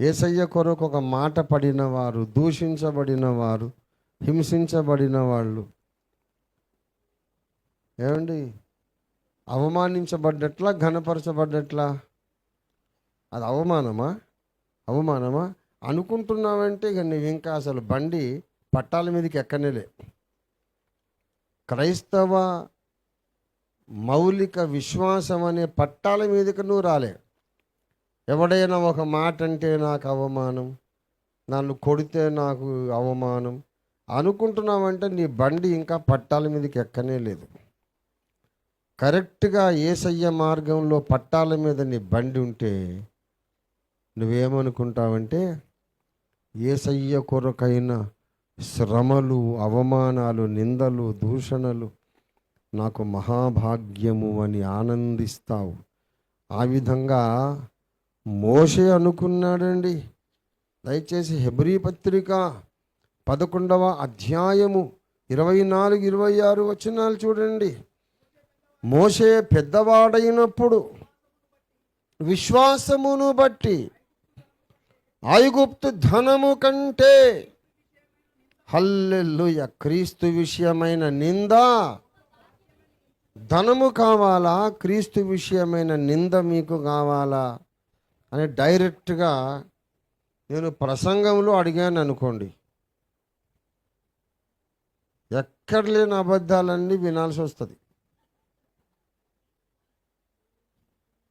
ఏసయ్య కొరకు ఒక మాట పడిన వారు దూషించబడిన వారు హింసించబడిన వాళ్ళు ఏమండి? అవమానించబడ్డట్లా ఘనపరచబడ్డట్లా? అది అవమానమా? అవమానమా? అనుకుంటున్నావంటే ఇక నువ్వు ఇంకా అసలు బండి పట్టాల మీదకి ఎక్కనేలే. క్రైస్తవ మౌలిక విశ్వాసం అనే పట్టాల మీదకి నువ్వు రాలే. ఎవడైనా ఒక మాట అంటే నాకు అవమానం నన్ను కొడితే నాకు అవమానం అనుకుంటున్నావంటే నీ బండి ఇంకా పట్టాల మీదకి ఎక్కనే లేదు. కరెక్ట్గా ఏసయ్య మార్గంలో పట్టాల మీద నీ బండి ఉంటే నువ్వేమనుకుంటావంటే ఏసయ్య కొరకైన శ్రమలు అవమానాలు నిందలు దూషణలు నాకు మహాభాగ్యము అని ఆనందిస్తావు. ఆ విధంగా మోషే అనుకున్నాడండి. దయచేసి హెబ్రీ పత్రిక పదకొండవ అధ్యాయము ఇరవై నాలుగు ఇరవై ఆరు వచనాలు చూడండి. మోషే పెద్దవాడైనప్పుడు విశ్వాసమును బట్టి ఐగుప్తు ధనము కంటే హల్లెలూయ! క్రీస్తు విషయమైన నింద ధనము కావాలా? క్రీస్తు విషయమైన నింద మీకు కావాలా? అని డైరెక్ట్గా నేను ప్రసంగంలో అడిగాను అనుకోండి. ఎక్కడ లేని అబద్ధాలన్నీ వినాల్సి వస్తుంది.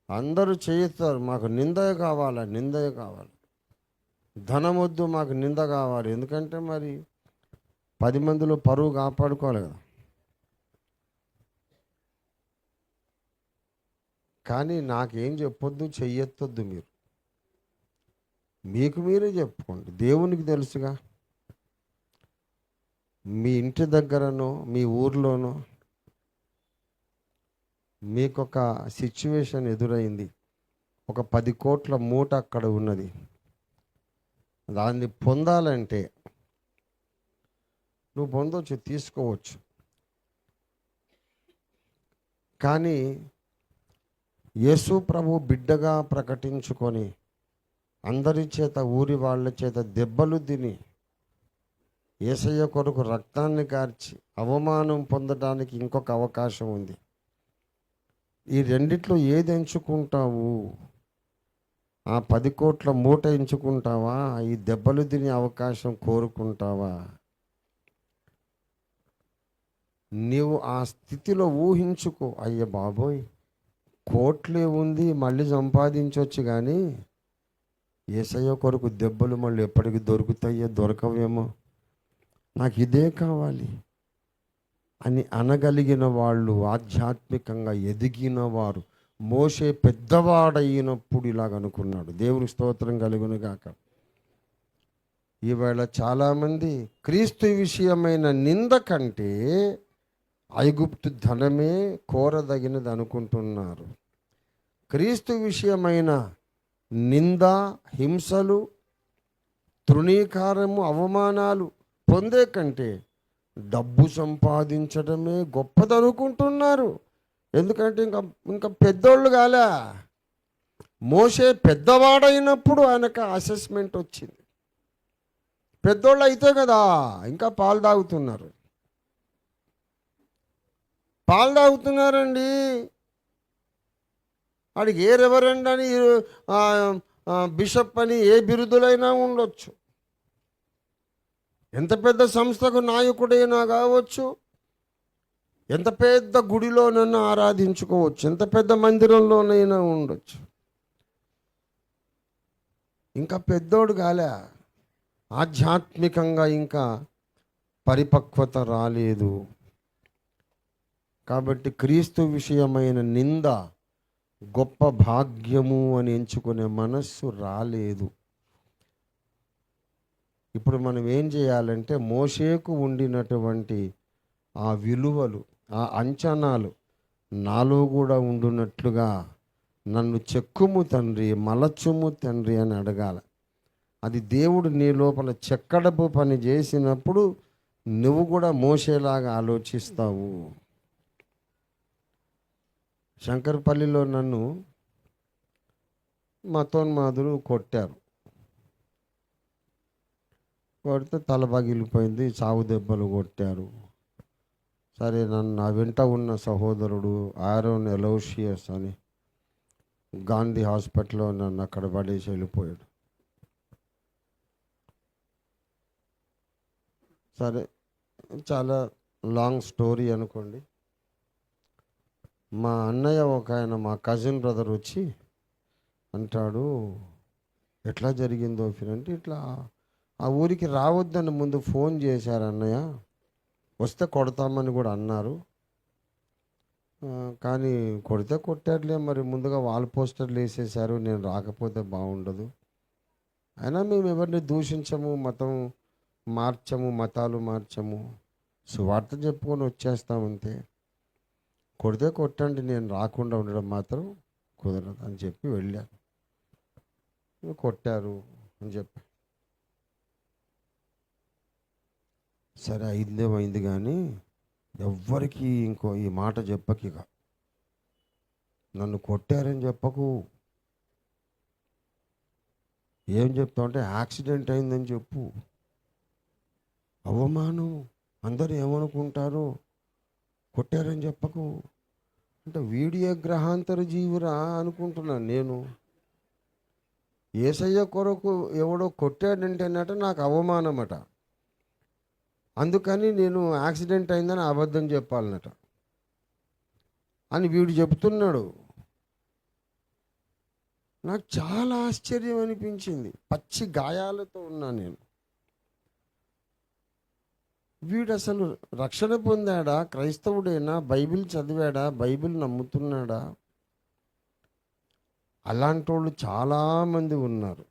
అందరూ చేయిస్తారు మాకు నింద కావాలా నిందే కావాలి. ధనం వద్దు మాకు నింద కావాలి. ఎందుకంటే మరి పది మందిలో పరువు కాపాడుకోవాలి కదా. కానీ నాకేం చెప్పొద్దు చెయ్యొద్దు మీరు. మీకు మీరే చెప్పుకోండి. దేవునికి తెలుసుగా. మీ ఇంటి దగ్గరనో మీ ఊర్లోనో మీకు ఒక సిచ్యువేషన్ ఎదురైంది. ఒక పది కోట్ల మూట అక్కడ ఉన్నది. దాన్ని పొందాలంటే నువ్వు పొందవచ్చు తీసుకోవచ్చు. కానీ యేసు ప్రభు బిడ్డగా ప్రకటించుకొని అందరి చేత ఊరి వాళ్ళ చేత దెబ్బలు తిని ఏసయ్య కొరకు రక్తాన్ని కార్చి అవమానం పొందడానికి ఇంకొక అవకాశం ఉంది. ఈ రెండిట్లో ఏది ఎంచుకుంటావు? ఆ పది కోట్ల మూట ఎంచుకుంటావా? ఈ దెబ్బలు తినే అవకాశం కోరుకుంటావా? నీవు ఆ స్థితిలో ఊహించుకో అయ్య బాబోయ్. కోట్లే ఉంది మళ్ళీ సంపాదించవచ్చు కానీ ఏసయ్య కొరకు దెబ్బలు మళ్ళీ ఎప్పటికి దొరుకుతాయో దొరకవేమో. నాకు ఇదే కావాలి. అని అనగలిగిన వాళ్ళు ఆధ్యాత్మికంగా ఎదిగిన వారు మోసే పెద్దవాడైనప్పుడు ఇలాగ అనుకున్నాడు. దేవుని స్తోత్రం కలుగును గాక. ఈవేళ చాలామంది క్రీస్తు విషయమైన నింద కంటే ఐగుప్తు ధనమే కోరదగినది అనుకుంటున్నారు. క్రీస్తు విషయమైన నింద హింసలు తృణీకారము అవమానాలు పొందే కంటే డబ్బు సంపాదించడమే గొప్పదనుకుంటున్నారు. ఎందుకంటే ఇంకా ఇంకా పెద్దోళ్ళు కాలే. మోసే పెద్దవాడైనప్పుడు ఆయనకు అసెస్మెంట్ వచ్చింది. పెద్దోళ్ళు అయితే కదా ఇంకా పాలు తాగుతున్నారు. పాలు తాగుతున్నారండి. వాడికి ఏ రెవరెండ్ అని బిషప్ అని ఏ బిరుదులైనా ఉండొచ్చు. ఎంత పెద్ద సంస్థకు నాయకుడైనా కావచ్చు. ఎంత పెద్ద గుడిలోనైనా ఆరాధించుకోవచ్చు. ఎంత పెద్ద మందిరంలోనైనా ఉండొచ్చు. ఇంకా పెద్దోడు కాలే. ఆధ్యాత్మికంగా ఇంకా పరిపక్వత రాలేదు. కాబట్టి క్రీస్తు విషయమైన నింద గొప్ప భాగ్యము అని ఎంచుకునే మనస్సు రాలేదు. ఇప్పుడు మనం ఏం చేయాలంటే మోషేకు ఉండినటువంటి ఆ విలువలు ఆ అంచనాలు నాలో కూడా ఉండునట్లుగా నన్ను చెక్కుము తండ్రి మలచుము తండ్రి అని అడగాల. అది దేవుడు నీ లోపల చెక్కడపు పని చేసినప్పుడు నువ్వు కూడా మోసేలాగా ఆలోచిస్తావు. శంకర్పల్లిలో నన్ను మతోన్మాదులు కొట్టారు. కొడితే తల పగిలిపోయింది చావు దెబ్బలు కొట్టారు. సరే నన్ను నా వెంట ఉన్న సహోదరుడు ఆరోన్ ఎలోషియస్ అని గాంధీ హాస్పిటల్లో నన్ను అక్కడ పడేసి వెళ్ళిపోయాడు. సరే చాలా లాంగ్ స్టోరీ అనుకోండి. మా అన్నయ్య ఒక ఆయన మా కజిన్ బ్రదర్ వచ్చి అంటాడు ఎట్లా జరిగిందో ఫిర్ అంటే ఇట్లా ఆ ఊరికి రావద్దని ముందు ఫోన్ చేశారు అన్నయ్య. వస్తే కొడతామని కూడా అన్నారు. కానీ కొడితే కొట్టారులే మరి ముందుగా వాల్ పోస్టర్లు వేసేసారు నేను రాకపోతే బాగుండదు. అయినా మేము ఎవరిని దూషించము మతం మార్చము మతాలు మార్చము. సువార్త చెప్పుకొని వచ్చేస్తామంతే కొడితే కొట్టండి నేను రాకుండా ఉండడం మాత్రం కుదరదు అని చెప్పి వెళ్ళాను. కొట్టారు అని చెప్పి. సరే అయిందేమైంది కానీ ఎవ్వరికి ఇంకో ఈ మాట చెప్పకు ఇక. నన్ను కొట్టారని చెప్పకు. ఏం చెప్తావు అంటే యాక్సిడెంట్ అయిందని చెప్పు. అవమానం. అందరు ఏమనుకుంటారు కొట్టారని చెప్పకు. అంటే వీడియో గ్రహాంతర జీవురా అనుకుంటున్నాను నేను. ఏసయ్య కొరకు ఎవడో కొట్టాడంటేనట నాకు అవమానమట. అందుకని నేను యాక్సిడెంట్ అయిందని అబద్ధం చెప్పాలనట అని వీడు చెప్తున్నాడు. నాకు చాలా ఆశ్చర్యం అనిపించింది. పచ్చి గాయాలతో ఉన్నా నేను. వీడు అసలు రక్షణ పొందాడా? క్రైస్తవుడేనా? బైబిల్ చదివాడా? బైబిల్ నమ్ముతున్నాడా? అలాంటి వాళ్ళు చాలామంది ఉన్నారు.